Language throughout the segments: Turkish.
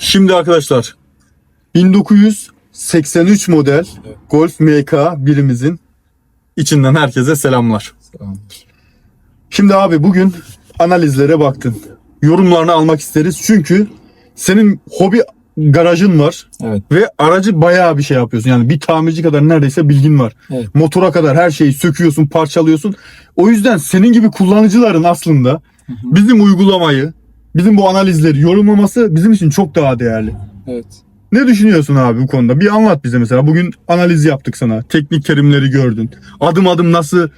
Şimdi arkadaşlar 1983 model Golf MK birimizin içinden herkese selamlar. Şimdi abi bugün analizlere baktın. Yorumlarını almak isteriz çünkü senin hobi garajın var Evet. ve aracı bayağı bir şey yapıyorsun. Yani bir tamirci kadar neredeyse bilgin var. Evet. Motora kadar her şeyi söküyorsun, parçalıyorsun. O yüzden senin gibi kullanıcıların aslında bizim uygulamayı, bizim bu analizleri yorumlaması bizim için çok daha değerli. Evet. Ne düşünüyorsun abi bu konuda? Bir anlat bize mesela. Bugün analiz yaptık sana. Teknik terimleri gördün. Adım adım nasıl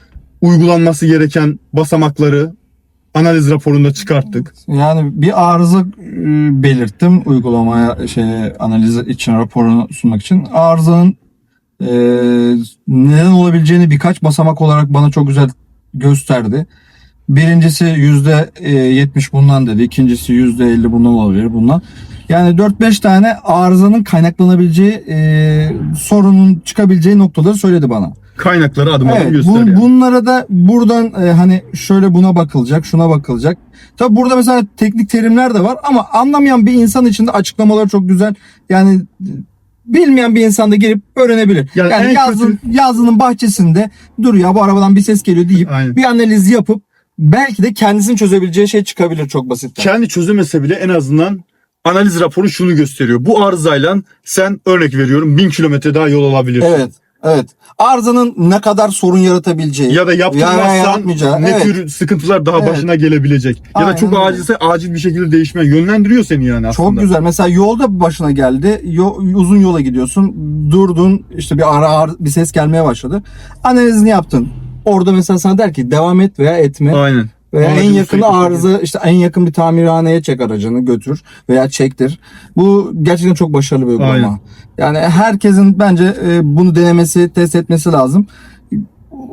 uygulanması gereken basamakları analiz raporunda çıkarttık. Yani bir arıza e, belirttim uygulamaya şey analiz için raporunu sunmak için. Arızanın e, neden olabileceğini birkaç basamak olarak bana çok güzel gösterdi. Birincisi yüzde 70 bundan dedi. İkincisi yüzde 50 bundan olabilir bundan. Yani 4-5 tane arızanın kaynaklanabileceği e, sorunun çıkabileceği noktaları söyledi bana. Kaynakları adım adım Evet, göster. bu- yani. bunlara da buradan e, hani şöyle buna bakılacak, şuna bakılacak. Tabi burada mesela teknik terimler de var ama anlamayan bir insan için de açıklamaları çok güzel. Yani e, bilmeyen bir insan da gelip öğrenebilir. Yani Yani, yazın, yazının bahçesinde dur ya bu arabadan bir ses geliyor deyip Aynen. bir analiz yapıp belki de kendisini çözebileceği şey çıkabilir çok basit. kendi çözemese bile en azından analiz raporu şunu gösteriyor. Bu arızayla sen örnek veriyorum 1000 kilometre daha yol alabilirsin. Evet. Evet. Arızanın ne kadar sorun yaratabileceği. Ya da yaptırmazsan yaratmayacağı, ne evet. tür sıkıntılar daha Evet. başına gelebilecek. Ya da Aynen çok acilse acil bir şekilde değişmen yönlendiriyor seni yani aslında. Çok güzel. Mesela yolda başına geldi. Yo- uzun yola gidiyorsun. Durdun. işte bir ara bir ses gelmeye başladı. Analizini yaptın. Orada mesela sana der ki devam et veya etme. Aynen. Veya Aracın en yakın arıza işte en yakın bir tamirhaneye çek aracını götür veya çektir. Bu gerçekten çok başarılı bir uygulama. Aynen. Yani herkesin bence e, bunu denemesi, test etmesi lazım.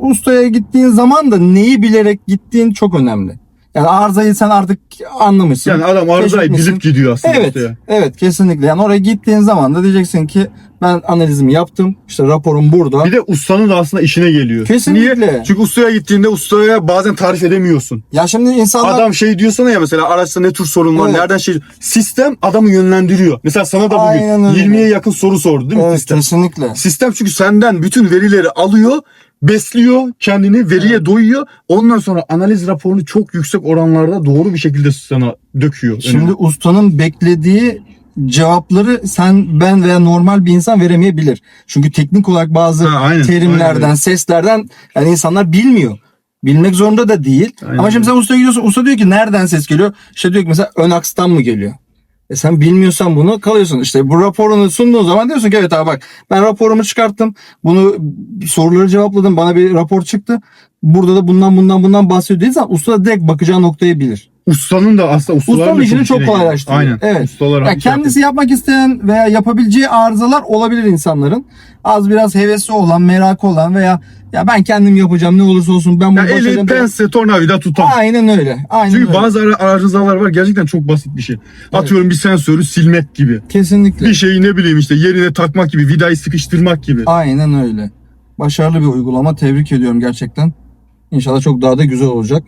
Ustaya gittiğin zaman da neyi bilerek gittiğin çok önemli. Yani arızayı sen artık anlamışsın. Yani adam keşfetmişsin. bilip gidiyor aslında. Evet, ortaya. evet kesinlikle. Yani oraya gittiğin zaman da diyeceksin ki ben analizimi yaptım. İşte raporum burada. Bir de ustanın da aslında işine geliyor. Kesinlikle. Niye? Çünkü ustaya gittiğinde ustaya bazen tarif edemiyorsun. Ya şimdi insanlar Adam şey diyor sana ya mesela araçta ne tür sorun var, Evet. nereden şey... Sistem adamı yönlendiriyor. Mesela sana da bugün öyle. 20'ye yakın soru sordu değil mi evet, sistem? kesinlikle. Sistem çünkü senden bütün verileri alıyor, besliyor kendini, veriye doyuyor. Ondan sonra analiz raporunu çok yüksek oranlarda doğru bir şekilde sana döküyor. Şimdi önüne. ustanın beklediği cevapları sen ben veya normal bir insan veremeyebilir. Çünkü teknik olarak bazı Ha, aynen, terimlerden, aynen. seslerden yani insanlar bilmiyor. Bilmek zorunda da değil. Aynen Ama şimdi sen ustaya gidiyorsun. Usta diyor ki nereden ses geliyor? İşte diyor ki mesela ön akstan mı geliyor? E sen bilmiyorsan bunu kalıyorsun. İşte bu raporunu sunduğun zaman diyorsun ki evet abi bak ben raporumu çıkarttım. Bunu soruları cevapladım. Bana bir rapor çıktı. Burada da bundan bundan bundan bahsediyor dediğin zaman usta direkt bakacağı noktayı bilir. Ustanın da aslında ustaların Ustanın da işini çok işine geliyor. kolaylaştırıyor. Aynen. Evet. Ustalar Ya bir şey kendisi yapmak isteyen veya yapabileceği arızalar olabilir insanların. Az biraz hevesi olan, merakı olan veya ya ben kendim yapacağım ne olursa olsun ben bunu yapıyor. Ya eli pense tornavida tutan. Aynen öyle. Aynen Çünkü öyle. bazı ara- arızalar var gerçekten çok basit bir şey. Atıyorum bir sensörü silmek gibi. Kesinlikle. Bir şeyi ne bileyim işte yerine takmak gibi, vidayı sıkıştırmak gibi. Aynen öyle. Başarılı bir uygulama. Tebrik ediyorum gerçekten. İnşallah çok daha da güzel olacak.